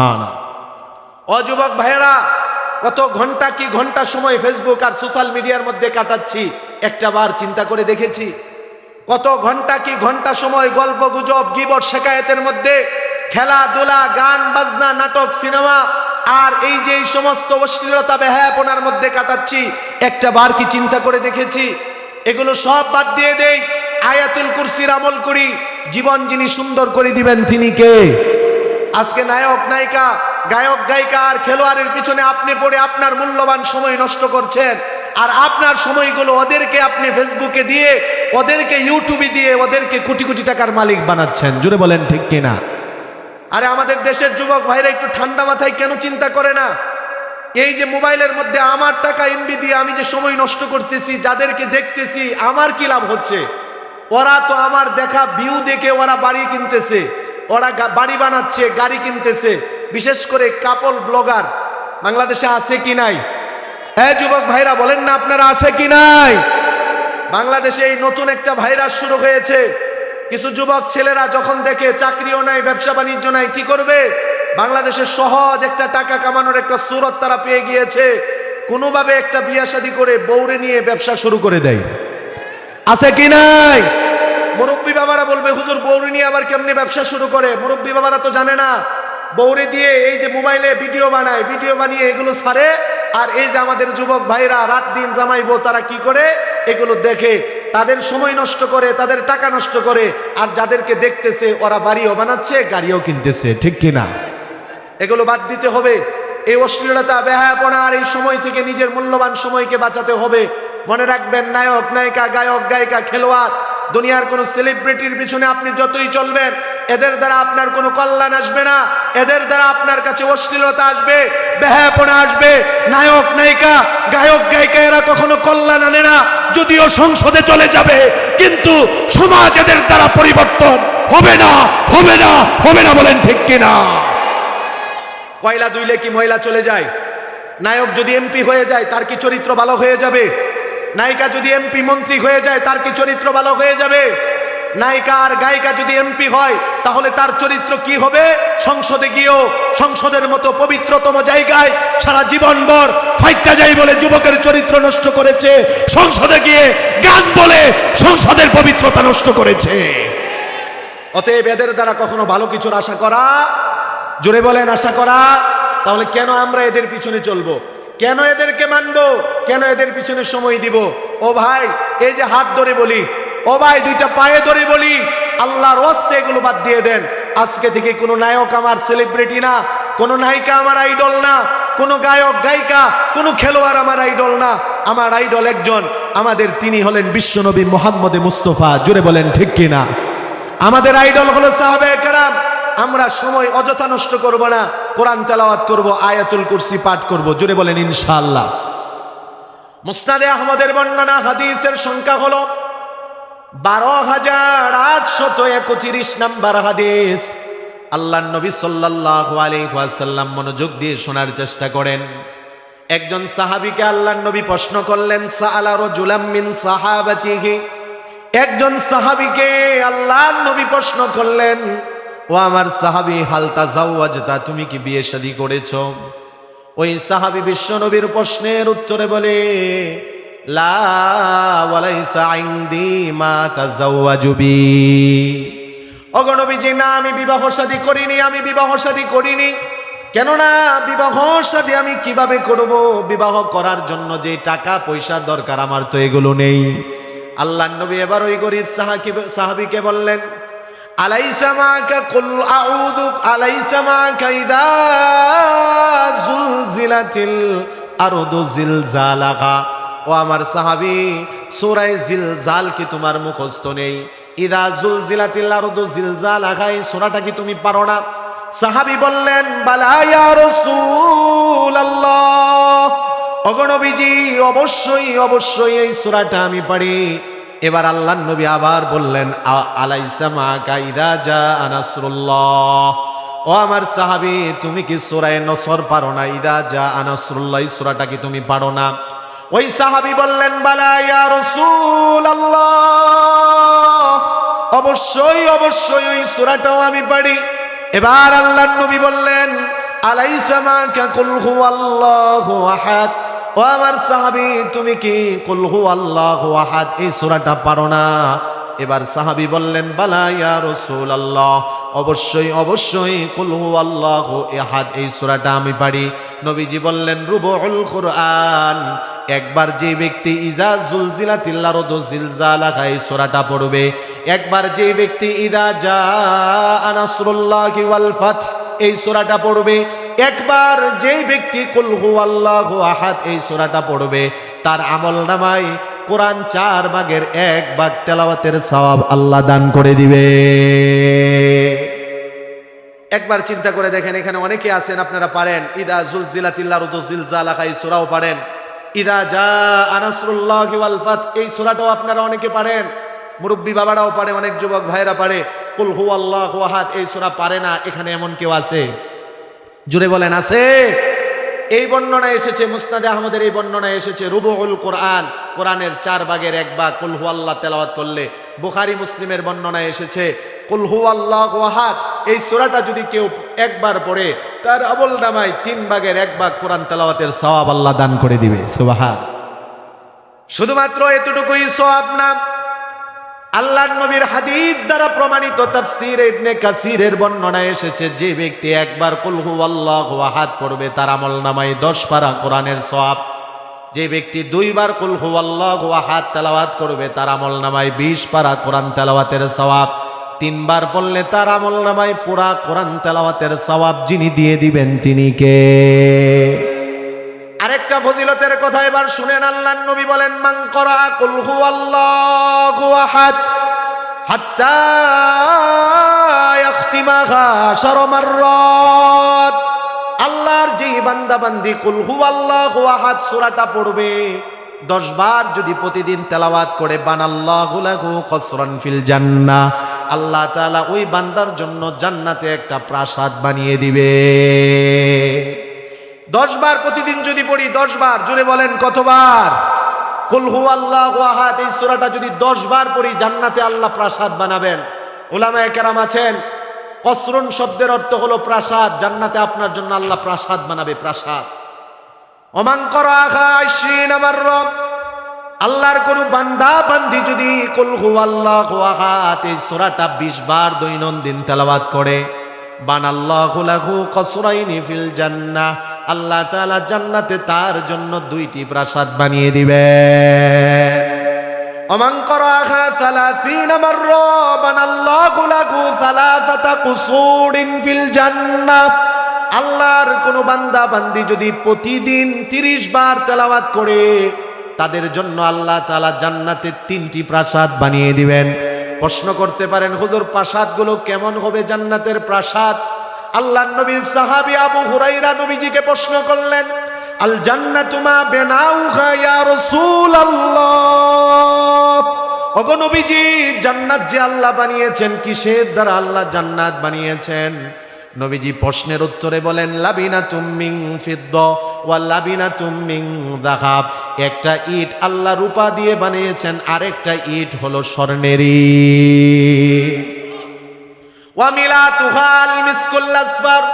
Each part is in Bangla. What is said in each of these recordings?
সুবাহান। অযুবক ভাইয়েরা, কত ঘণ্টা কি ঘণ্টা সময় ফেসবুক আর সোশ্যাল মিডিয়ার মধ্যে কাটাচ্ছি, একটা বার চিন্তা করে দেখেছি। কত ঘণ্টা কি ঘণ্টা সময় গল্প গুজব গিবট শেখায়েতের মধ্যে খেলাধুলা, গান, বাজনা, নাটক, সিনেমা আর এই যে এই সমস্ত অশ্লীলতা, বেহায়াপনার মধ্যে কাটাচ্ছি, একটা বার কি চিন্তা করে দেখেছি? এগুলো সব বাদ দিয়ে দেই, আয়াতুল কুরসির আমল করি, জীবন যিনি সুন্দর করে দিবেন তিনি কে? আজকে নায়ক, নায়িকা, গায়ক, গায়িকা আর খেলোয়াড়ের পিছনে আপনি পড়ে আপনার মূল্যবান সময় নষ্ট করছেন। আর আপনার সময়গুলো ওদেরকে আপনি ফেসবুকে দিয়ে, ওদেরকে ইউটিউবে দিয়ে, ওদেরকে কোটি কোটি টাকার মালিক বানাচ্ছেন। জুড়ে বলেন, ঠিক কিনা আরে আমাদের দেশের যুবক ভাইরা একটু ঠান্ডা মাথায় কেন চিন্তা করে না? এই যে মোবাইলের মধ্যে আমার টাকা এমবি দিয়ে আমি যে সময় নষ্ট করতেছি, যাদেরকে দেখতেছি, আমার কি লাভ হচ্ছে? ওরা তো আমার দেখা ভিউ দেখে ওরা বাড়ি কিনতেছে। ওরা বাড়ি বানাচ্ছে, গাড়ি কিনতেছে। বিশেষ করে কাপল ব্লগার, বাংলাদেশে আছে কি নাই? হ্যাঁ যুবক ভাইরা, বলেন না আপনারা আছে কি নাই? বাংলাদেশে এই নতুন একটা ভাইরাস শুরু হয়েছে। কিছু যুবক ছেলেরা যখন দেখে চাকরিও নাই, ব্যবসা বাণিজ্য নাই, কি করবে? বাংলাদেশে সহজ একটা টাকা কামানোর একটা সুরত তারা পেয়ে গিয়েছে। কোনোভাবে একটা বিয়া শাদী করে বৌরে নিয়ে ব্যবসা শুরু করে দেয়। আছে কি নাই? মুরব্বী বাবারা বলবে, হুজুর বৌরি নিয়ে আবার কেমনি ব্যবসা শুরু করে? মুরব্বী বাবারা তো জানে না। বৌরে দিয়ে এই যে মোবাইলে ভিডিও বানায়, ভিডিও বানিয়ে এগুলো ছাড়ে আর এই যে আমাদের যুবক ভাইরা রাত দিন জামাইবো তারা কি করে? এগুলো দেখে। তাদের সময় নষ্ট করে, তাদের টাকা নষ্ট করে, আর যাদেরকে দেখতেছে, ওরা বাড়িও বানাচ্ছে, গাড়িও কিনতেছে, ঠিক কিনা এগুলো বাদ দিতে হবে। এই অশ্লীলতা বেহায়াপনা আর এই সময় থেকে নিজের মূল্যবান সময়কে বাঁচাতে হবে। মনে রাখবেন, নায়ক, নায়িকা, গায়ক, গায়িকা, খেলোয়াড় দুনিয়ার কোনো সেলিব্রিটির পিছনে আপনি যতই চলবেন, এদের দ্বারা আপনার কোনো কল্যাণ আসবে না। এদের দ্বারা আপনার কাছে অশ্লীলতা আসবে, বেহায়াপনা আসবে। নায়ক, নায়িকা, গায়ক, গায়িকা, এরা কখনো কল্যাণ আনে না, যদিও সংসদে চলে যাবে, কিন্তু সমাজ এদের দ্বারা পরিবর্তন হবে না হবে না হবে না বলেন ঠিক কিনা? কয়লা দুইলে কি মহিলা চলে যায়? নায়ক যদি এমপি হয়ে যায়, তার কি চরিত্র ভালো হয়ে যাবে? নায়িকা যদি এমপি মন্ত্রী হয়ে যায়, তার কি চরিত্র ভালো হয়ে যাবে? নায়িকা আর গায়িকা যদি এমপি হয়, তাহলে তার চরিত্র কি হবে? সংসদে গিয়েও সংসদের মতো পবিত্রতম জায়গায় সারা জীবনভর ফাইটটা যাই বলে যুবকের চরিত্র নষ্ট করেছে, সংসদে গিয়ে গান বলে সংসদের পবিত্রতা নষ্ট করেছে। অতএব এদের দ্বারা কখনো ভালো কিছুর আশা করা, জোরে বলেন আশা করা, তাহলে কেন আমরা এদের পিছনে চলবো? কেন এদেরকে মানব? কেন এদের পিছনে সময় দিব? ও ভাই, এই যে হাত ধরে বলি, ও ভাই, দুইটা পায়ে ধরে বলি, আল্লাহর ওয়াস্তে এগুলো বাদ দিয়ে দেন। আজকে থেকে কোনো নায়ক আমার সেলিব্রিটি না, কোনো নায়িকা আমার আইডল না, কোনো গায়ক, গায়িকা, কোনো খেলোয়াড় আমার আইডল না। আমার আইডল একজন, আমাদের তিনি হলেন বিশ্বনবী মোহাম্মদে মুস্তফা। জুড়ে বলেন ঠিক কিনা? আমাদের আইডল হলো সাহাবে কেরাম। আমরা সময় অযথা নষ্ট করব না। কোরআন তেলাওয়াত করব, আয়াতুল কুরসি পাঠ করব জুড়ে বলেন ইনশাআল্লাহ। মুসনাদে আহমদের বর্ণনা, হাদিসের সংখ্যা হলো বারো হাজার আটশত একত্রিশ নাম্বার হাদিস। আল্লাহ নবী সাল্লাহ আলাইসাল্লাম মনোযোগ দিয়ে শোনার চেষ্টা করেন। একজন সাহাবিকে আল্লাহ নবী প্রশ্ন করলেন, সাআলা রাজুলাম মিন সাহাবাতিহি। একজন সাহাবিকে আল্লাহ নবী প্রশ্ন করলেন ও আমার সাহাবি হালতা জাওয়াজতা তুমি কি বিয়ে শাদী করেছ? ওই সাহাবি বিশ্ব নবীর প্রশ্নের উত্তরে বলে না, আমি শাদী করিনি, আমি শাদী করিনি। কেননা আমি কীভাবে করব? বিবাহ করার জন্য যে টাকা দরকার, আমার তো এগুলো নেই। আল্লাহ নবী এবার ওই গরিব সাহাবিকে বললেন আলাইসা মাকা কুল আউযু আলাইসা মাকা ইদা জুলজিলাতিল আরদু জিলজালাহা ও আমার সাহাবী সূরা জিলজাল কি তোমার মুখস্থ নেই? ইদা জুলজিলাতিল আরদু জিলজালাহা এই সূরাটা কি তুমি পারো না? সাহাবী বললেন, বালা ইয়া রাসূলুল্লাহ। অগণবীজি অবশ্যই অবশ্যই এই সূরাটা আমি পারি। এবার আল্লাহ নবী আবার বললেন ও আমার সাহাবি, তুমি কি সুরায় নসর পারো না? ইদা যা আনাসরুল্লাহ এই সূরাটা কি তুমি পারো না? ওই সাহাবি বললেন, বালা রাসূলুল্লাহ। অবশ্যই অবশ্যই ওই সূরাটাও আমি পারি। এবার আল্লাহ নবী বললেন, আলাইসা মাকা কুল হুয়াল্লাহু আহাদ? ও আমার সাহাবী, তুমি কি কুল হুয়াল্লাহু আহাদ? এই সূরাটা পারো না। এবার সাহাবী বললেন, বালা ইয়া আল্লাহ অবশ্যই অবশ্যই কুল হুয়াল্লাহু আহাদ, এই সূরাটা আমি পারি। নবীজি বললেন রুবুল কুরআন, একবার যে ব্যক্তি ইজা জিলজালা এই সূরাটা পড়বে। একবার যে ব্যক্তি ইদা জা আনাসরুল্লাহি ওয়াল ফাত এই সূরাটা পড়বে। একবার যে ব্যক্তি, কুল হুয়াল্লাহু আহাদ এই সোরাটা পড়বে, তার আমল নামায় কোরআন চার ভাগের এক ভাগ তেলাওয়াতের সওয়াব আল্লাহ দান করে দিবে। একবার চিন্তা করে দেখেন, এখানে অনেকে আছেন, আপনারা পারেন, ইদা জিলজালা এই সূরাও পারেন। ইদা যা আনাসুল্লাহ ওয়াল ফাত এই সূরাটাও আপনারা অনেকে পারেন। মুরব্বী বাবারাও পারে, অনেক যুবক ভাইরা পারে, কুল হু আল্লাহ আহাদ এই সূরা পারে না, এখানে এমন কেউ আছে? জুড়ে বলেন, আছে? এই বর্ণনা এসেছে মুস্তাদে আহমদের এই বর্ণনা এসেছে রুবুল কোরআন, কোরআনের চার ভাগের এক ভাগ কুলহু আল্লাহ তেলাওয়াত করলে। বুখারি মুসলিমের বর্ণনা এসেছে কুলহু আল্লাহ ওয়াহাদ এই সূরাটা যদি কেউ একবার পড়ে, তার আমল নামায় তিন ভাগের এক ভাগ কোরআন তেলাওয়াতের সওয়াব আল্লাহ দান করে দিবে, সুবহান। শুধুমাত্র এতটুকুই সওয়াব না আল্লাহর নবীর হাদিস দ্বারা প্রমাণিত তাফসীর ইবনে কাসিরের বর্ণনা এসেছে, যে ব্যক্তি একবার কুল হুয়াল্লাহু আহাদ পড়বে, তার আমল নামায় 10 পারা কোরআনের সওয়াব। যে ব্যক্তি দুইবার কুল হুয়াল্লাহু আহাদ তেলাওয়াত করবে, তার আমল নামায় 20 পারা কোরআন তেলাওয়াতের সওয়াব। তিনবার পড়লে তার আমল নামায় পুরা কোরআন তেলাওয়াতের সওয়াব যিনি দিয়ে দিবেন, তিনি কে? আরেকটা ফজিলতের কথা এবার শুনেন আল্লাহ নবী বলেন, মান করা কুল হুয়াল্লাহু আহাদ হাত্তা ইয়াখতিমাহা আশার আল্লাহর যে বান্দা বান্দি কুল হুয়াল্লাহু আহাদ সূরাটা পড়বে, দশ বার যদি প্রতিদিন তেলাওয়াত করে বানাল্লাহু লাহু কসরান ফিল জান্নাহ আল্লাহ তাআলা ওই বান্দার জন্য জান্নাতে একটা প্রাসাদ বানিয়ে দিবে। দশ বার প্রতিদিন যদি পড়ি, দশ বার জুড়ে বলেন কতবার? কুলহু আল্লাহ আহাদ, এই সুরাটা যদি দশ বার পড়ি, জান্নাতে আল্লাহ প্রাসাদ বানাবেন। ওলামায় কেরাম আছেন, কসরুন শব্দের অর্থ হলো প্রাসাদ, জান্নাতে আপনার জন্য আল্লাহ প্রাসাদ বানাবে, প্রাসাদ। অমাঙ্কর আঘাশিন আমার রব, আল্লাহর কোন বান্দা যদি কুলহু আল্লাহ আহাদ, এই বিশ বার দৈনন্দিন তেলাবাদ করে। বানাল্লাহু লাহু কসরাইনি ফিল জান্নাহ আল্লাহ তাআলা জান্নাতে তার জন্য দুইটি প্রাসাদ বানিয়ে জান্নাহ। আল্লাহর কোন বান্দা বান্দি যদি প্রতিদিন 30 বার তেলাওয়াত করে, তাদের জন্য আল্লাহ তালা জান্নাতে তিনটি প্রাসাদ বানিয়ে দিবেন। প্রশ্ন করতে পারেন, হুজুর প্রাসাদগুলো কেমন হবে জান্নাতের প্রাসাদ? আল্লাহ নবীর সাহাবী আবু হুরাইরা নবীজিকে প্রশ্ন করলেন, আল জান্না জান্নাতুমা বেনাউহা ইয়া রাসূলুল্লাহ? ওগো নবীজি, জান্নাত যে আল্লাহ বানিয়েছেন, কিসের দ্বারা আল্লাহ জান্নাত বানিয়েছেন? নবীজি প্রশ্নের উত্তরে বলেন লাবিনা তুমিং ফিদ্দ ওয়া লাবিনা তুমিং দাহাব একটা ইট আল্লাহ রূপা দিয়ে বানিয়েছেন, আরেকটা ইট হলো স্বর্ণের ইট ওয়া মিলাতুহাল মিসকুল আসফার।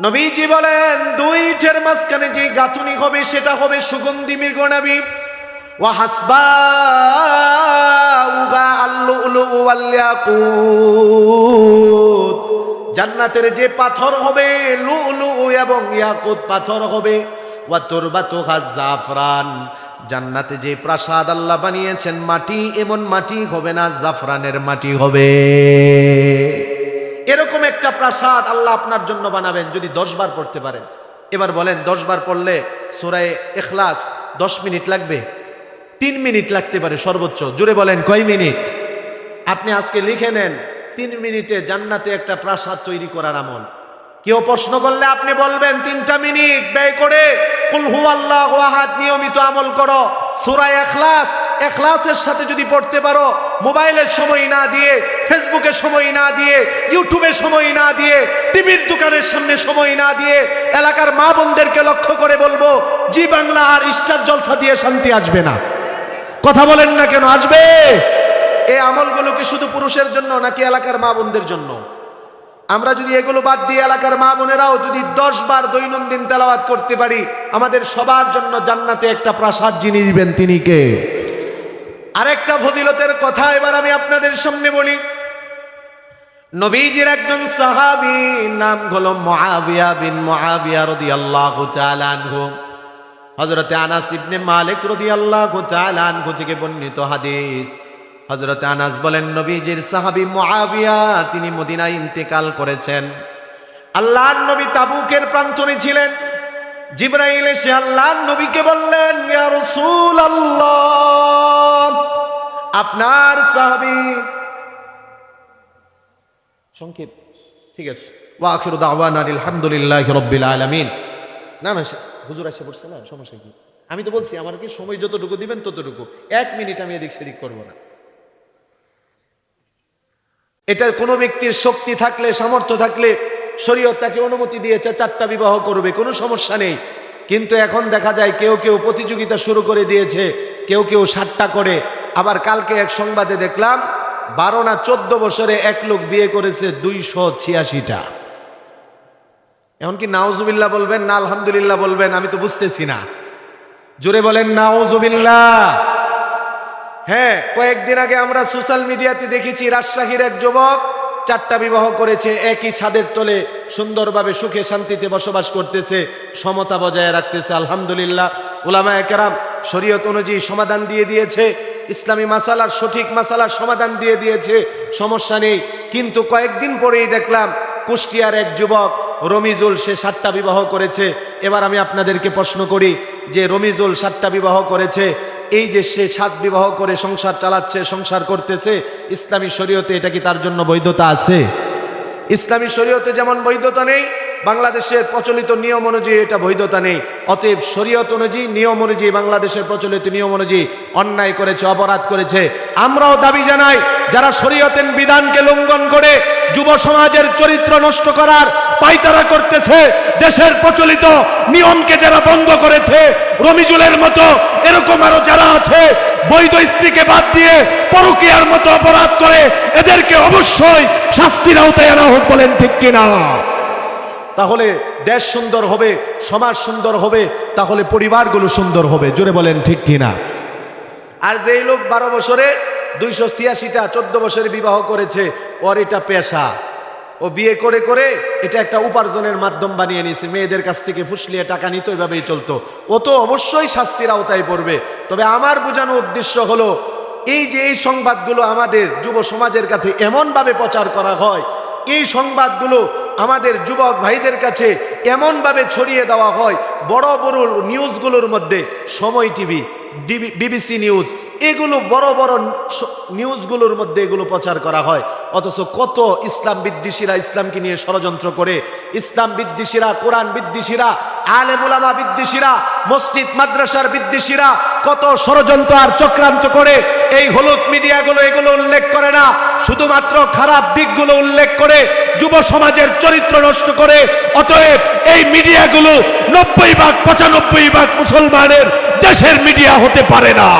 নবীজি বলেন, দুই ইটের মাঝখানে যে গাঁথুনি হবে, সেটা হবে সুগন্ধি মৃগনাবি। ওয়া হাসবা উগা আল্লুলু ওয়াল ইয়াকুত জান্নাতের যে পাথর হবে লুলু এবং ইয়াকুত পাথর হবে। ওয়া তুরবাতু জাফরান। জান্নাতে যে প্রাসাদ আল্লাহ বানিয়েছেন, মাটি এমন মাটি হবে না, জাফরানের মাটি হবে। প্রাসাদ আল্লাহ আপনার জন্য বানাবেন যদি দশবার পড়তে পারেন। এবার বলেন দশবার পড়লে সোরায় এখলাস দশ মিনিট লাগবে? তিন মিনিট লাগতে পারে সর্বোচ্চ। জুড়ে বলেন, কয় মিনিট? আপনি আজকে লিখে নেন, তিন মিনিটে জান্নাতে একটা প্রাসাদ তৈরি করার আমল। কেউ প্রশ্ন করলে আপনি বলবেন, তিনটা মিনিট ব্যয় করে কুলহু আল্লাহ আহাদ নিয়মিত আমল করো। সুরায় এখলাস এখলাসের সাথে যদি পড়তে পারো, মোবাইলের সময় না দিয়ে, ফেসবুকে সময় না দিয়ে, ইউটিউবে সময় না দিয়ে, টিভির দোকানের সামনে সময় না দিয়ে, এলাকার মা বোনদেরকে লক্ষ্য করে বলব, জি বাংলা আর স্টার জলসা দিয়ে শান্তি আসবে না। কথা বলেন না কেন, আসবে? এই আমলগুলো কি শুধু পুরুষের জন্য নাকি এলাকার মা বোনদের জন্য? আমরা যদি এগুলো বাদ দিয়ে এলাকার মা বোনেরাও যদি দশ বার দৈনন্দিন তেলাওয়াত করতে পারি, আমাদের সবার জন্য জান্নাতে একটা প্রাসাদ যিনি দিবেন তিনি কে? আরেকটা ফজিলতের কথা এবার আমি আপনাদের সামনে বলি। নবীজির একজন সাহাবী নাম হলো মুআবিয়া বিন মুআবিয়া রাদিয়াল্লাহু তাআলা আনহু। হযরতে আনাস ইবনে মালিক রাদিয়াল্লাহু তাআলা আনহু থেকে বর্ণিত হাদিস। হযরতে আনাস বলেন, নবীজির সাহাবী মুআবিয়া, তিনি মদিনায় ইন্তেকাল করেছেন। আল্লাহর নবী তাবুকের প্রান্তরে ছিলেন। জিব্রাইল এসে আল্লাহর নবীকে বললেন আপনার সাহাবী সংক্ষেপ, ঠিক আছে। ওয়াখির দাওয়ান আলহামদুলিল্লাহ রব্বিল আলামিন। না না হুজুর এসে পড়ছে না, সমস্যা কি? আমি তো বলছি আমার কি সময় যতটুকু দিবেন ততটুকু। এক মিনিট আমি এদিক সেদিক করব না। এটা কোনো ব্যক্তির শক্তি থাকলে, সামর্থ্য থাকলে শরীয়ত তাকে অনুমতি দিয়েছে, চারটা বিবাহ করবে, কোনো সমস্যা নেই। কিন্তু এখন দেখা যায় কেউ কেউ প্রতিযোগিতা শুরু করে দিয়েছে, কেউ কেউ ষাটটা করে। আবার কালকে এক সংবাদে দেখলাম, বারো না চোদ্দ বছরে এক লোক বিয়ে করেছে দুইশো ছিয়াশিটা। এমনকি নাওজুবিল্লাহ বলবেন, না, আলহামদুলিল্লাহ বলবেন, আমি তো বুঝতেছি না। জোরে বলেন নাওজুবিল্লাহ হ্যাঁ কয়েকদিন আগে আমরা সোশ্যাল মিডিয়াতে দেখেছি রাজশাহীর এক যুবক চারটা বিবাহ করেছে, একই ছাদের তলে সুন্দরভাবে সুখে শান্তিতে বসবাস করতেছে, সমতা বজায় রাখতেছে, আলহামদুলিল্লাহ। ওলামা একরাম শরীয়ত অনুযায়ী সমাধান দিয়ে দিয়েছে, ইসলামী মাসালার সঠিক মাসালার সমাধান দিয়ে দিয়েছে, সমস্যা নেই। কিন্তু কয়েকদিন পরেই দেখলাম কুষ্টিয়ার এক যুবক রমিজুল, সে সাতটা বিবাহ করেছে। এবার আমি আপনাদেরকে প্রশ্ন করি যে রমিজুল সাতটা বিবাহ করেছে এই যে সে সাত বিবাহ করে, সংসার চালাচ্ছে, সংসার করতেছে, ইসলামী শরীয়তে এটা কি তার জন্য বৈধতা আছে? ইসলামী শরীয়তে যেমন বৈধতা নেই বাংলাদেশের প্রচলিত নিয়ম অনুযায়ী এটা বৈধতা নেই। অতএব শরীয়ত অনুযায়ী, নিয়ম অনুযায়ী বাংলাদেশের প্রচলিত নিয়ম অনুযায়ী অন্যায় করেছে, অপরাধ করেছে। আমরাও দাবি জানাই, যারা শরীয়তের বিধানকে লঙ্ঘন করে যুব সমাজের চরিত্র নষ্ট করার পাইতারা করতেছে, দেশের প্রচলিত নিয়মকে যারা বন্ধ করেছে, রমিজুলের মতো, এরকম আরও যারা আছে, বৈধ স্ত্রীকে বাদ দিয়ে পরকিয়ার মতো অপরাধ করে, এদেরকে অবশ্যই শাস্তির আওতায় আনা হোক বলেন ঠিক কিনা? তাহলে দেশ সুন্দর হবে, সমাজ সুন্দর হবে, তাহলে পরিবারগুলো সুন্দর হবে, জোরে বলেন ঠিক কিনা? আর যেই লোক বারো বছরে দুইশো ছিয়াশিটা, চোদ্দ বছরে বিবাহ করেছে, ওর এটা পেশা। ও বিয়ে করে করে এটা একটা উপার্জনের মাধ্যম বানিয়ে নিয়েছে। মেয়েদের কাছ থেকে ফুসলিয়ে টাকা নিত, এভাবেই চলতো। ও তো অবশ্যই শাস্তির আওতায় পড়বে। তবে আমার বোঝানো উদ্দেশ্য হলো, এই যে এই সংবাদগুলো আমাদের যুব সমাজের কাছে এমনভাবে প্রচার করা হয়, এই সংবাদগুলো আমাদের যুবক ভাইদের কাছে এমনভাবে ছড়িয়ে দেওয়া হয়, বড় বড় নিউজগুলোর মধ্যে, সময় টিভি বিবিসি নিউজ, এগুলো বড় বড় নিউজগুলোর মধ্যে এগুলো প্রচার করা হয়। অথচ কত ইসলাম বিদ্বেষীরা ইসলামকে নিয়ে ষড়যন্ত্র করে। ইসলাম বিদ্বেষীরা, কোরআন বিদ্বেষীরা, আলেমুলামা বিদ্বেষীরা, মসজিদ, মাদ্রাসার বিদ্বেষীরা কত ষড়যন্ত্র আর চক্রান্ত করে। এই হলুদ মিডিয়াগুলো এগুলো উল্লেখ করে না, শুধুমাত্র খারাপ দিকগুলো উল্লেখ করে, যুব সমাজের চরিত্র নষ্ট করে। অতএব এই মিডিয়াগুলো নব্বই ভাগ, পঁচানব্বই ভাগ মুসলমানের দেশের মিডিয়া হতে পারে না।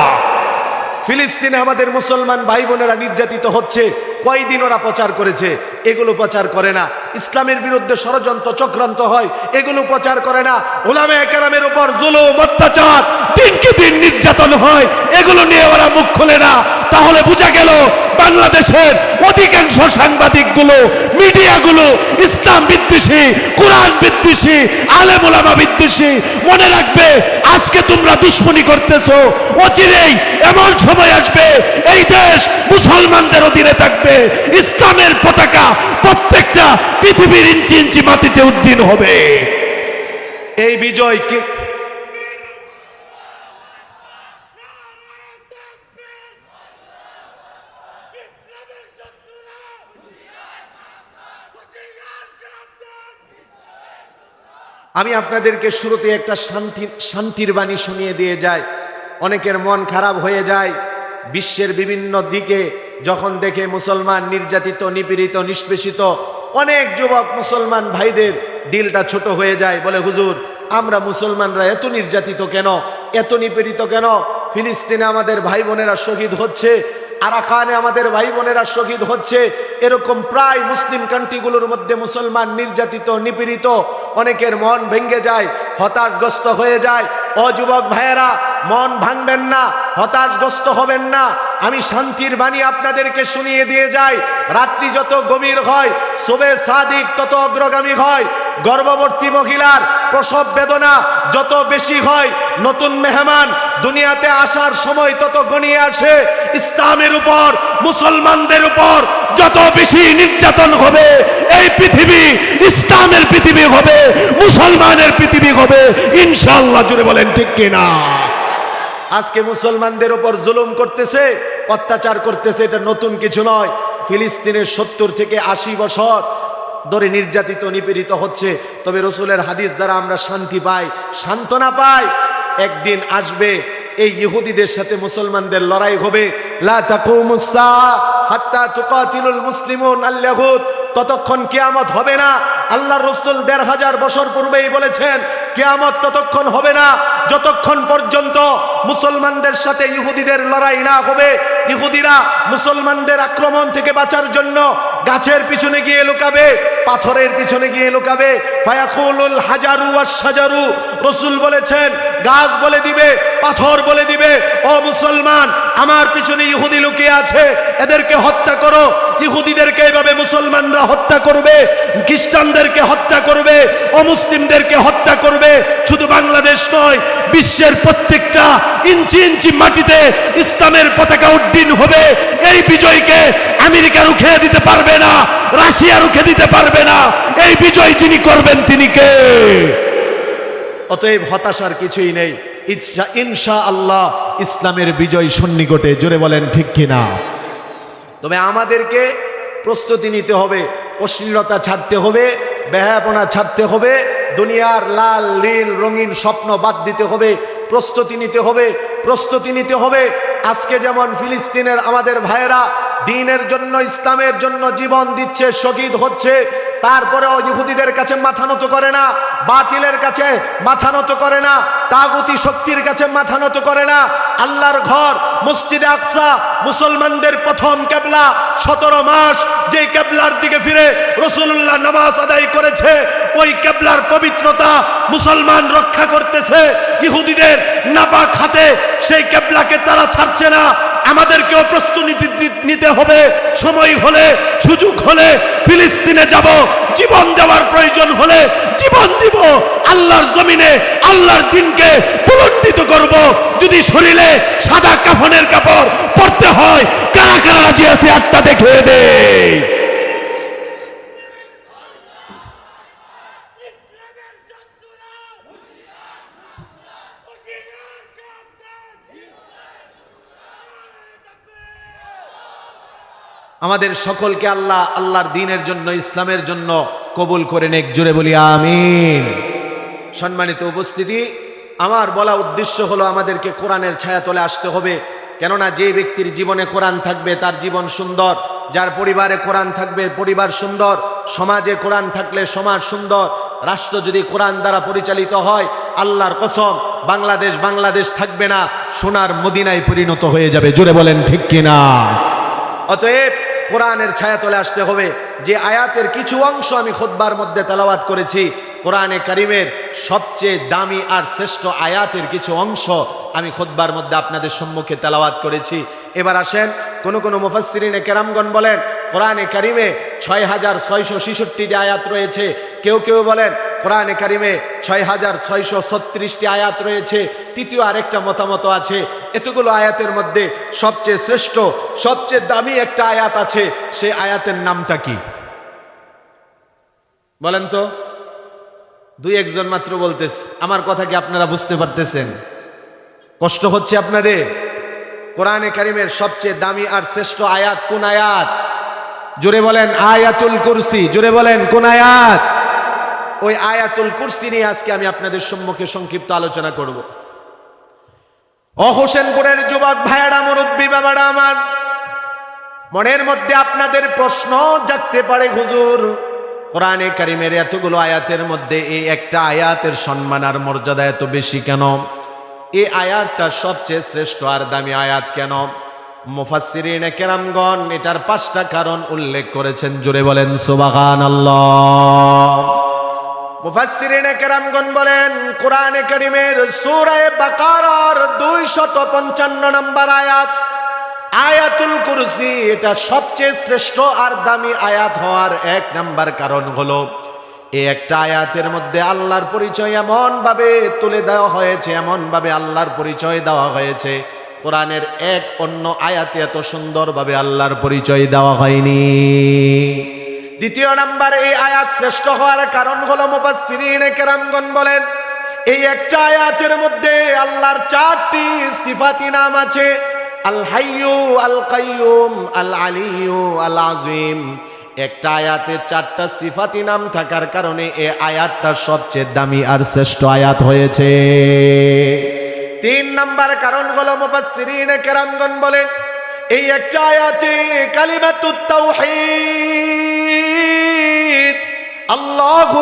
ফিলিস্তিনে আমাদের মুসলমান ভাই বোনেরা নির্যাতিত হচ্ছে। কয়দিন ওরা প্রচার করেছে? এগুলো প্রচার করে না। ইসলামের বিরুদ্ধে ষড়যন্ত্র চক্রান্ত হয়, এগুলো প্রচার করে না। ওলামে একরামের উপর জুলুম, অত্যাচার, দিনকে দিন নির্যাতন হয়, এগুলো নিয়ে ওরা মুখ খোলে না। তাহলে বোঝা গেল বাংলাদেশের অধিকাংশ সাংবাদিকগুলো, মিডিয়াগুলো ইসলাম বিদ্বেষী, কোরআন বিদ্বেষী আলেমুলামা বিদ্বেষী। মনে রাখবে, আজকে তোমরা দুশ্মনী করতেছো, অচিরেই এমন সময় আসবে, এই দেশ মুসলমানদের অধীনে থাকবে, ইসলামের পতাকা প্রত্যেকটা পৃথিবীর ইঞ্চি ইঞ্চি মাটিতে উদ্দিন হবে। এই বিজয় আমি আপনাদেরকে শুরুতে একটা শান্তি, শান্তির বাণী শুনিয়ে দিয়ে যাই। অনেকের মন খারাপ হয়ে যায়। বিশ্বের বিভিন্ন দিকে যখন দেখে মুসলমান নির্যাতিত, নিপীড়িত, নিষ্পেষিত, অনেক যুবক মুসলমান ভাইদের দিলটা ছোট হয়ে যায়। বলে, হুজুর, আমরা মুসলমানরা এত নির্যাতিত কেন? এত নিপীড়িত কেন? ফিলিস্তিনে আমাদের ভাই বোনেরা শহীদ হচ্ছে। আরাকানে আমাদের ভাই বোনেরা শহীদ হচ্ছে। এরকম প্রায় মুসলিম কান্ট্রিগুলোর মধ্যে মুসলমান নির্যাতিত, নিপীড়িত, অনেকের মন ভেঙে যায়, হতাশগ্রস্ত হয়ে যায়। ও যুবক ভাইয়েরা, মন ভাঙবেন না, হতাশগ্রস্ত হবেন না। আমি শান্তির বাণী আপনাদেরকে শুনিয়ে দিয়ে যাই। রাত্রি যত গভীর হয়, শোবে সাদিক তত অগ্রগামী হয়। গর্ভবর্তী মহিলার প্রসব বেদনা যত বেশি হয়, নতুন মেহমান দুনিয়াতে আসার সময় তত গনিয়ে আসে, ইসলামের উপর, মুসলমানদের উপর যত বেশি নির্যাতন হবে, এই পৃথিবী ইসলামের পৃথিবী হবে, মুসলমানের পৃথিবী হবে ইনশাল্লাহ জুড়ে বলেন ঠিক কিনা? আজকে মুসলমানদের উপর জুলুম করতেছে, অত্যাচার করতেছে, এটা নতুন কিছু নয়। ফিলিস্তিনের সত্তর থেকে আশি বছর ধরে নির্যাতিত, নিপীড়িত হচ্ছে। তবে রসুলের হাদিস দ্বারা আমরা শান্তি পাই, সান্ত্বনা পাই। একদিন আসবে, এই ইহুদিদের সাথে মুসলমানদের লড়াই হবে। ততক্ষণ কেয়ামত হবে না। আল্লাহ রসুল দেড় হাজার বছর পূর্বেই বলেছেন, কেয়ামত ততক্ষণ হবে না। যতক্ষণ পর্যন্ত মুসলমানদের সাথে ইহুদিদের লড়াই না হবে, ইহুদিরা মুসলমানদের আক্রমণ থেকে বাঁচার জন্য গাছের পিছনে গিয়ে লুকাবে, পাথরের পিছনে গিয়ে লুকাবে। ফায়াকুলুল হাজারু আর সাজারু রসুল বলেছেন, গাছ বলে দিবে, পাথর বলে দিবে। ও মুসলমান, আমার পিছনে ইহুদি লুকিয়ে আছে, এদেরকে হত্যা করো। ইহুদিদেরকে এভাবে মুসলমানরা হত্যা করবে, খ্রিস্টানদেরকে হত্যা করবে, অমুসলিমদেরকে হত্যা করবে। শুধু নয়, বিশ্বের প্রত্যেকটা ইঞ্চি ইঞ্চি মাটিতে ইসলামের পতাকা উড্ডীন হবে। এই বিজয়কে আমেরিকা রুখে দিতে পারবে না, রাশিয়া রুখে দিতে পারবে না। এই বিজয় যিনি করবেন, তিনি কে? অতএব হতাশার কিছুই নেই। ইচ্ছা ইনশা আল্লাহ ইসলামের বিজয় সন্নিকটে, জোরে বলেন ঠিক কিনা? তবে আমাদেরকে প্রস্তুতি নিতে হবে, অশ্লীলতা ছাড়তে হবে বেহাপনা ছাড়তে হবে দুনিয়ার লাল, নীল, রঙিন স্বপ্ন বাদ দিতে হবে, প্রস্তুতি নিতে হবে, প্রস্তুতি নিতে হবে। আজকে যেমন ফিলিস্তিনের আমাদের ভাইয়েরা দিনের জন্য, ইসলামের জন্য জীবন দিচ্ছে, শহীদ হচ্ছে, তারপরেও ইহুদিদের কাছে মাথা নত করে না, বাতিলের কাছে মাথা নত করে না, তাগুতি শক্তির কাছে মাথা নত করে না। আল্লাহর ঘর, মসজিদে আকসা, মুসলমানদের প্রথম কেবলা সতেরো মাস যে কেবলার দিকে ফিরে রসুল্লাহ নামাজ আদায় করেছে ওই কেবলার পবিত্রতা মুসলমান রক্ষা করতেছে। ইহুদিদের নাপাক হাতে সেই কেবলাকে তারা ছাড়ছে না। আমাদেরকেও প্রস্তুতি নিতে হবে। সময় হলে, সুযোগ হলে ফিলিস্তিনে যাব। জীবন দেওয়ার প্রয়োজন হলে জীবন দিব। আল্লাহর জমিনে, আল্লাহর দিনকে বুলন্ডিত করব। যদি শরীরে সাদা কাফনের কাপড় পরতে হয় কারা কারা রাজি আছে একটা দেখে দে আমাদের সকলকে আল্লাহ, আল্লাহর দিনের জন্য, ইসলামের জন্য কবুল করে নেক জুড়ে বলি আমিন। সম্মানিত উপস্থিতি, আমার বলা উদ্দেশ্য হলো আমাদেরকে কোরআনের ছায়াতলে আসতে হবে। কেননা যে ব্যক্তির জীবনে কোরআন থাকবে, তার জীবন সুন্দর। যার পরিবারে কোরআন থাকবে, পরিবার সুন্দর। সমাজে কোরআন থাকলে সমাজ সুন্দর। রাষ্ট্র যদি কোরআন দ্বারা পরিচালিত হয়, আল্লাহর কসম, বাংলাদেশ বাংলাদেশ থাকবে না, সোনার মদিনায় পরিণত হয়ে যাবে। জুড়ে বলেন ঠিক কিনা? অতএব কোরআনের ছায়াতলে আসতে হবে। যে আয়াতের কিছু অংশ আমি খোদবার মধ্যে তেলাওয়াত করেছি, কোরআনে করিমের সবচেয়ে দামি আর শ্রেষ্ঠ আয়াতের কিছু অংশ আমি খোদবার মধ্যে আপনাদের সম্মুখে তেলাওয়াত করেছি। এবার আসেন, কোনো কোনো মুফাসসিরিনে কেরামগণ বলেন, কোরআনে করিমে ছয় হাজার ছয়শো ছেষট্টিটি আয়াত রয়েছে। কেউ কেউ বলেন কোরআনে কারিমে ছয় হাজার ছয়শো ছত্রিশটি আয়াত রয়েছে। তৃতীয় আরেকটা মতামত আছে। এতগুলো আয়াতের মধ্যে সবচেয়ে শ্রেষ্ঠ, সবচেয়ে দামি একটা আয়াত আছে। সে আয়াতের নামটা কি? বলেন তো। দুই একজন মাত্র বলতেছে, আমার কথা কি আপনারা বুঝতে পারতেছেন? কষ্ট হচ্ছে আপনাদের? কোরআনে কারিমের সবচেয়ে দামি আর শ্রেষ্ঠ আয়াত কোন আয়াত? জোরে বলেন আয়াতুল কুরসি, জোরে বলেন কোন আয়াত? ওই আয়াতুল কুরসি নিয়ে আজকে আমি আপনাদের সম্মুখে সংক্ষিপ্ত আলোচনা করব। ও হোসেনপুরের যুবক ভাইয়ারা, মুরব্বী বাবারা আমার, মনের মধ্যে আপনাদের প্রশ্ন জাগতে পারে, হুজুর। কোরআনে কারিমের এতগুলো আয়াতের মধ্যে এই একটা আয়াতের সম্মান আর মর্যাদা এত বেশি কেন? এই আয়াতটা সবচেয়ে শ্রেষ্ঠ আর দামি আয়াত কেন? মুফাসসিরিনে কেরামগণ এটার পাঁচটা কারণ উল্লেখ করেছেন। জুড়ে বলেন, সুবহানাল্লাহ। বলেন বাকারার 255 নম্বর আয়াত। আয়াতুল এটা সবচেয়ে শ্রেষ্ঠ আয়াত হওয়ার এক কারণ হলো এই একটা আয়াতের মধ্যে আল্লাহর পরিচয় এমন ভাবে তুলে দেওয়া হয়েছে এমন ভাবে আল্লাহর পরিচয় দেওয়া হয়েছে। কোরআনের এক অন্য আয়াতে এত সুন্দরভাবে আল্লাহর পরিচয় দেওয়া হয়নি। দ্বিতীয় নাম্বার এই আয়াত শ্রেষ্ঠ হওয়ার কারণ হলো মুফাসসিরিনে কেরামগণ বলেন, এই একটা আয়াতের মধ্যে আল্লাহর চারটি সিফাতি নাম আছে আল হাইয়ু আল কাইয়ুম আল আলিয়ু আল আজিম একটা আয়াতে চারটা সিফাতি নাম থাকার কারণে এই আয়াতটা সবচেয়ে দামি আর শ্রেষ্ঠ আয়াত হয়েছে। তিন নাম্বার কারণ হলো মুফাসসিরিনে কেরামগণ বলেন, এই একটা আয়াতে কালিমাতুত তাওহীদ আল্লাহু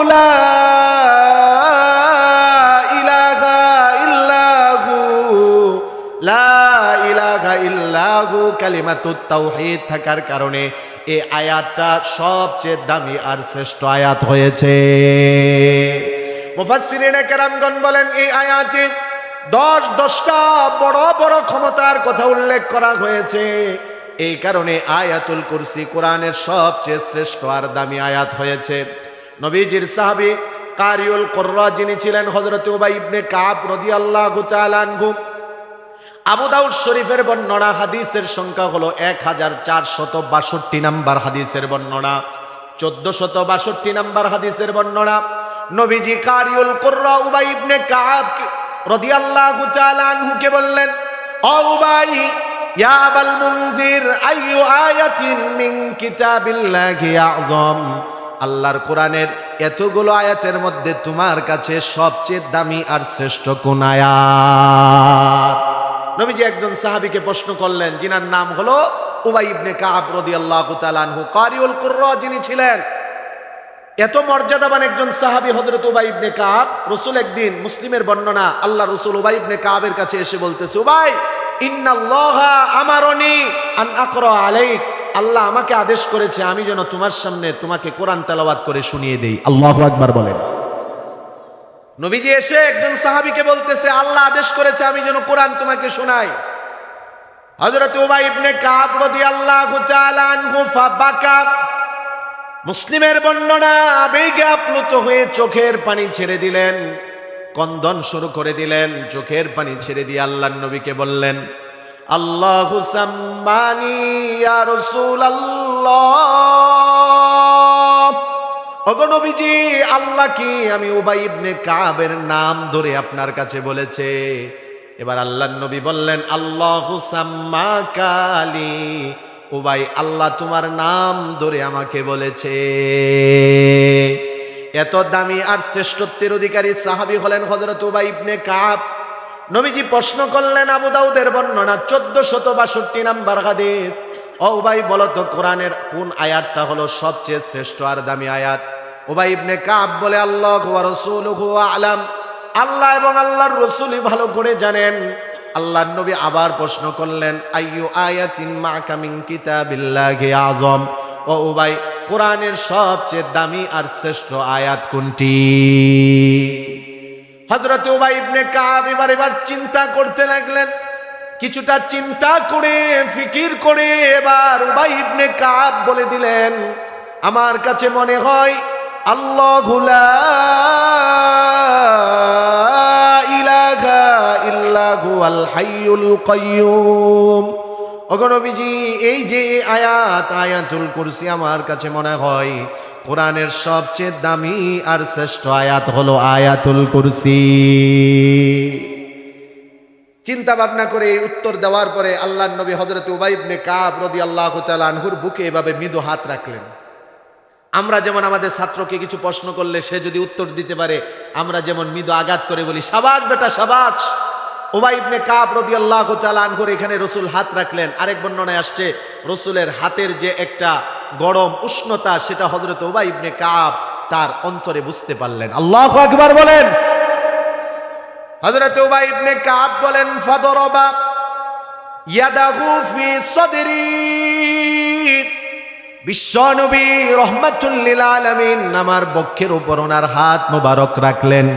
ইল্লাহু কালিমাতুত তাওহীদ থাকার কারণে এই আয়াতটা সবচেয়ে দামি আর শ্রেষ্ঠ আয়াত হয়েছে। মুফাসসিরিনে কেরামগণ বলেন, এই আয়াতে দশ দশটা বড় বড় ক্ষমতার কথা উল্লেখ করা হয়েছে। এই কারণে আয়াতুল কুরসি কোরআনের সবচেয়ে শ্রেষ্ঠ আর দামি আয়াত হয়েছে। নবীজির সাহাবি কারিউল কোর্রা যিনি ছিলেন হজরত উবাই ইবনে কাব রাদিয়াল্লাহু তাআলা আনহু, আবু দাউদ শরীফের বর্ণনা হাদিসের সংখ্যা হলো এক হাজার চারশত বাষট্টি নাম্বার হাদিসের বর্ণনা চোদ্দ শত বাষট্টি নাম্বার হাদিসের বর্ণনা। নবীজি কারিউল কুর্রা উবাই ইবনে কাব রাদিয়াল্লাহু তাআলা আনহুকে বললেন ইয়া আবাল মুনজির, আইয়ু আয়াতিন মিন কিতাবিল্লাহি আযম? আল্লাহর কোরআনের এতগুলো আয়াতের মধ্যে তোমার কাছে সবচেয়ে দামি আর শ্রেষ্ঠ কোন আয়াত? নবীজি একজন সাহাবীকে প্রশ্ন করলেন যিনার নাম হলো উবাই ইবনে কাব রাদিয়াল্লাহু তাআলা আনহু। কারিউল কুররা, যিনি ছিলেন। এত মর্যাদাবান একজন সাহাবী হযরত উবাই ইবনে কাব, রসুল একদিন মুসলিমের বর্ণনা, আল্লাহ রসুল উবাই ইবনে কাবের কাছে এসে বলতেছে, উবাই, ইন্নাল্লাহা আমারনি আন আকরা আলাইক। আল্লাহ আমাকে আদেশ করেছে, আমি যেন তোমার সামনে তোমাকে কোরআন তেলাওয়াত করে শুনিয়ে দেই। আল্লাহু আকবার বলেন। নবীজি এসে একজন সাহাবীকে বলতেছে, আল্লাহ আদেশ করেছে আমি যেন কোরআন তোমাকে শোনাই। হযরত উবাই ইবনে কাব রাদিয়াল্লাহু তাআলা আনহু মুসলিমের বর্ণনা আবেগে আপ্লুত হয়ে চোখের পানি ছেড়ে দিলেন, কন্দন শুরু করে দিলেন, চোখের পানি ছেড়ে দিয়ে আল্লাহর নবীকে বললেন আল্লাহ সাম্মানি ইয়া রাসূলুল্লাহ। অগণবীজি আল্লাহ কি? আমি উবাই ইবনে কাবের নাম ধরে আপনার কাছে বলেছে। এবার আল্লাহর নবী বললেন, আল্লাহ সাম্মা কালি উবাই, আল্লাহ তোমার নাম ধরে আমাকে বলেছে। এত দামি আর শ্রেষ্ঠত্বের অধিকারী সাহাবী হলেন হযরত উবাই ইবনে কাব। নবীজি প্রশ্ন করলেন আবু দাউদের বর্ণনা চোদ্দ শত বাষট্টি নাম্বার হাদিস। ও উবাই বলো তো, কোরআনের কোন আয়াতটা হলো সবচেয়ে শ্রেষ্ঠ আর দামি আয়াত? উবাই ইবনে কাব বলে, আল্লাহ রসুল আলাম। আল্লাহ এবং আল্লাহর রসুলই ভালো করে জানেন। আল্লাহর নবী আবার প্রশ্ন করলেন, আইয়ু আয়াতিন মা কামিং কিতাবিল্লাহি আজম ও উবাই কোরআনের সবচেয়ে দামি আর শ্রেষ্ঠ আয়াত কোনটি? হজরত উবাই ইবনে কাব এবার এবার চিন্তা করতে লাগলেন। কিছুটা চিন্তা করে, ফিকির করে এবার উবাই ইবনে কাব বলে দিলেন, আমার কাছে মনে হয় আল্লাহ অগণবীজি এই যে আয়াত, আয়াতুল কুরসি আমার কাছে মনে হয় কোরআনের সবচেয়ে দামি আর শ্রেষ্ঠ আয়াত হলো আয়াতুল কুরসি। চিন্তা ভাবনা করে এই উত্তর দেওয়ার পরে আল্লাহর নবী হজরত উবাইবনে কাব রদি আল্লাহ আনহুর বুকে এভাবে মৃদু হাত রাখলেন। আমরা যেমন আমাদের ছাত্রকে কিছু প্রশ্ন করলে সে যদি উত্তর দিতে পারে, আমরা যেমন মৃদু আঘাত করে বলি, সাবাস বেটা, সাবাস। ওবাইবনে কাব রদি আল্লাহ আনহুর এখানে রসুল হাত রাখলেন। আরেক বর্ণনায় আসছে, রসুলের হাতের যে একটা গরম উষ্ণতা, সেটা হজরত ওবাইবনে কাব তার অন্তরে বুঝতে পারলেন। আল্লাহ আকবার বলেন। হজরত উবাই ইবনে কাব বলেন, ফাদরবা ইয়াদাহু ফি সদরি। বিশ্বনবী রহমাতুল্লিল আলামিন আমার বক্ষের উপর ওনার হাত মোবারক রাখলেন।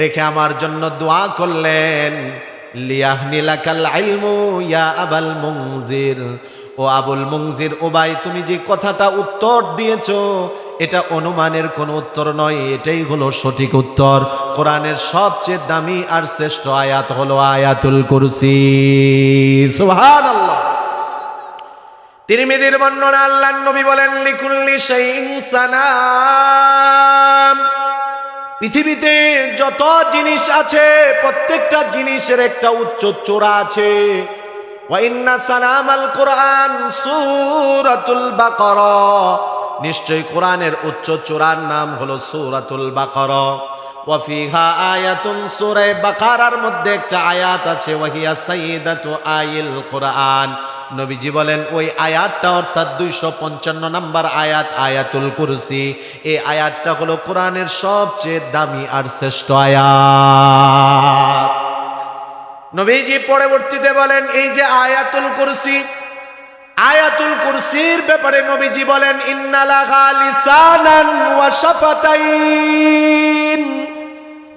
রেখে আমার জন্য দোয়া করলেন। লিয়াহনিলাকাল ইলমু ইয়া আবাল মুনজির। ও আবুল মুনজির ও ভাই তুমি যে কথাটা উত্তর দিয়েছ, এটা অনুমানের কোনো উত্তর নয়, এটাই হলো সঠিক উত্তর। কোরআনের সবচেয়ে দামি আর শ্রেষ্ঠ আয়াত হলো আয়াতুল কুরসি। সুবহানাল্লাহ। তিরমিজির বর্ণনা আল্লাহ নবী বলেন, লিকুল্লি শাইইন সানাম। পৃথিবীতে যত জিনিস আছে, প্রত্যেকটা জিনিসের একটা উচ্চ চোরা আছে। নিশ্চয় কোরআনের উচ্চ চোরার নাম হলো সুরাতুল বাকারা। মধ্যে একটা আয়াত আছে ওয়াহিয়া আইল নবীজি বলেন ওই আয়াতটা অর্থাৎ দুইশো পঞ্চান্ন আয়াতুল এই আয়াতটা সবচেয়ে দামি আর শ্রেষ্ঠ আয়াত। নবীজি পরবর্তীতে বলেন, এই যে আয়াতুল কুরসি, আয়াতুল কুরসির ব্যাপারে নবীজি বলেন, ইন্নালাহা লিসানান ওয়া শাফাতাইন।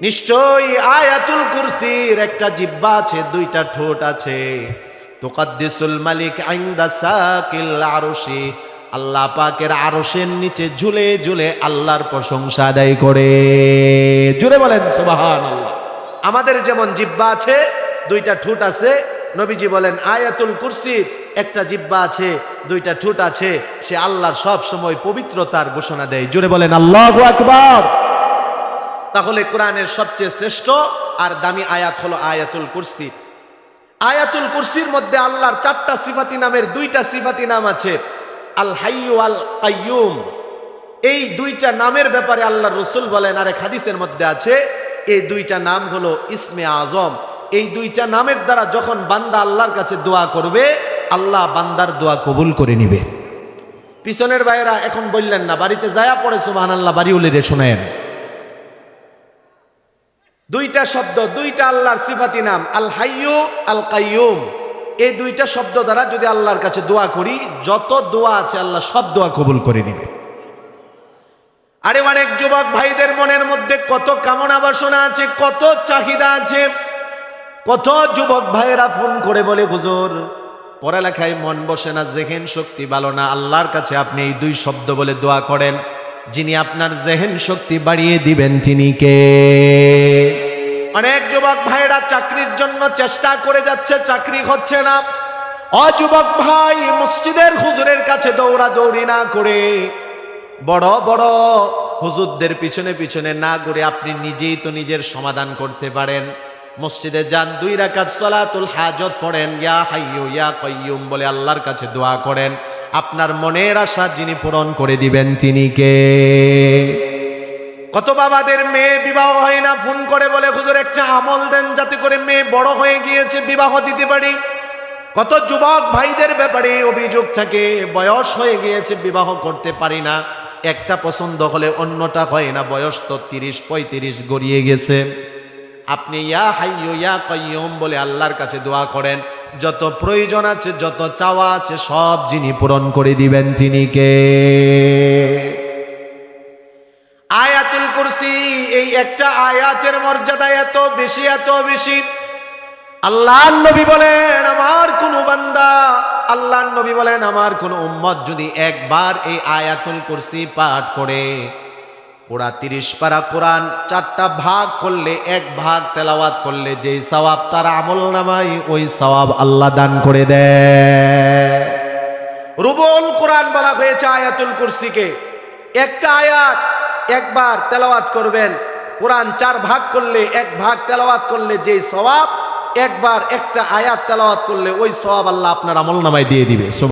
নিশ্চয়ই আয়াতুল কুরসির একটা জিব্বা আছে, দুইটা ঠোঁট আছে। তুকাদ্দিসুল মালিক আইন্দা সাকিল আরশি, আল্লাহ পাকের আরশের নিচে ঝুলে ঝুলে আল্লাহর প্রশংসা আদায় করে। জুড়ে বলেন, সুবহানাল্লাহ। আমাদের যেমন জিব্বা আছে, দুইটা ঠোঁট আছে, নবীজি বলেন, আয়াতুল কুরসির একটা জিব্বা আছে, দুইটা ঠোঁট আছে, সে আল্লাহর সব সময় পবিত্রতার ঘোষণা দেয়। জুড়ে বলেন, আল্লাহ আকবার। তাহলে কোরআনের সবচেয়ে শ্রেষ্ঠ আর দামি আয়াত হলো আয়াতুল কুরসি। আয়াতুল কুরসির মধ্যে আল্লাহর চারটা সিফাতি নামের দুইটা সিফাতি নাম আছে, আল হাইয়ু আল কাইয়ুম। এই দুইটা নামের ব্যাপারে আল্লাহ রসুল বলেন, আরেক হাদিসের মধ্যে আছে, এই দুইটা নাম হলো ইসমে আজম। এই দুইটা নামের দ্বারা যখন বান্দা আল্লাহর কাছে দোয়া করবে, আল্লাহ বান্দার দোয়া কবুল করে নিবে। পিছনের ভাইয়েরা এখন বললেন না, বাড়িতে যায়া পড়ে সুবাহ আল্লাহ বাড়ি উলিরে শোনেন। দুইটা শব্দ, দুইটা আল্লাহর সিফাতি নাম আল হাইয়ু আল কাইয়ুম এই দুইটা শব্দ দ্বারা যদি আল্লাহর কাছে দোয়া করি, যত দোয়া আছে আল্লাহ সব দোয়া কবুল করে নিবে। আরে অনেক যুবক ভাইদের মনের মধ্যে কত কামনা বাসনা আছে, কত চাহিদা আছে। কত যুবক ভাইয়েরা ফোন করে বলে, হুজুর, পড়ালেখায় মন বসে না, জেহেন শক্তি ভালো না, আল্লাহর কাছে আপনি এই দুই শব্দ বলে দোয়া করেন। যিনি আপনার জেহেন শক্তি বাড়িয়ে দিবেন, তিনি কে? অনেক যুবক ভাইয়েরা চাকরির জন্য চেষ্টা করে যাচ্ছে, চাকরি হচ্ছে না। অযুবক ভাই মসজিদের হুজুরের কাছে দৌড়া দৌড়ি না করে বড় বড় হুজুরদের পিছনে পিছনে না ঘুরে আপনি নিজেই তো নিজের সমাধান করতে পারেন। মসজিদে যান, দুই রাকাত সলাতুল হাজত পড়েন, ইয়া হাইয়ু, ইয়া কাইয়ুম বলে আল্লাহর কাছে দোয়া করেন। আপনার মনের আশা যিনি পূরণ করে দিবেন, তিনি কে? কত বাবাদের মেয়ে বিবাহ হয় না, ফোন করে বলে, হুজুর, একটা আমল দেন যাতে করে মেয়ে বড় হয়ে গিয়েছে, বিবাহ দিতে পারি? কত যুবক ভাইদের ব্যাপারে অভিযোগ থাকে, বয়স হয়ে গিয়েছে, বিবাহ করতে পারি না। একটা পছন্দ হলে অন্যটা হয় না, বয়স তো তিরিশ পঁয়ত্রিশ গড়িয়ে গেছে। আপনি ইয়া হাইয়ু ইয়া কয়্যুম বলে আল্লাহর কাছে দোয়া করেন। যত প্রয়োজন আছে, যত চাওয়া আছে, সব যিনি পূরণ করে দিবেন তিনি কে? আয়াতুল কুরসি, এই একটা আয়াতের মর্যাদা এত বেশি এত বেশি। আল্লাহ নবী বলেন, আমার কোন বান্দা আল্লাহ নবী বলেন, আমার কোন উম্মত যদি একবার এই আয়াতুল কুরসি পাঠ করে পুরা তিরিশ পারা কোরআন, চারটা ভাগ করলে, এক ভাগ তেলাওয়াত করলে, যেই সওয়াব তার আমল নামাই, ওই সওয়াব আল্লাহ দান করে দেয়। রুবুল কোরআন বলা হয়েছে আয়াতুল কুরসিকে। একটা আয়াত একবার তেলাওয়াত করবেন, কোরআন চার ভাগ করলে, এক ভাগ তেলাওয়াত করলে, যেই সওয়াব, একবার একটা আয়াত তেলাওয়াত করলে, ওই সওয়াব আল্লাহ আপনার আমল নামায় দিয়ে দিবে।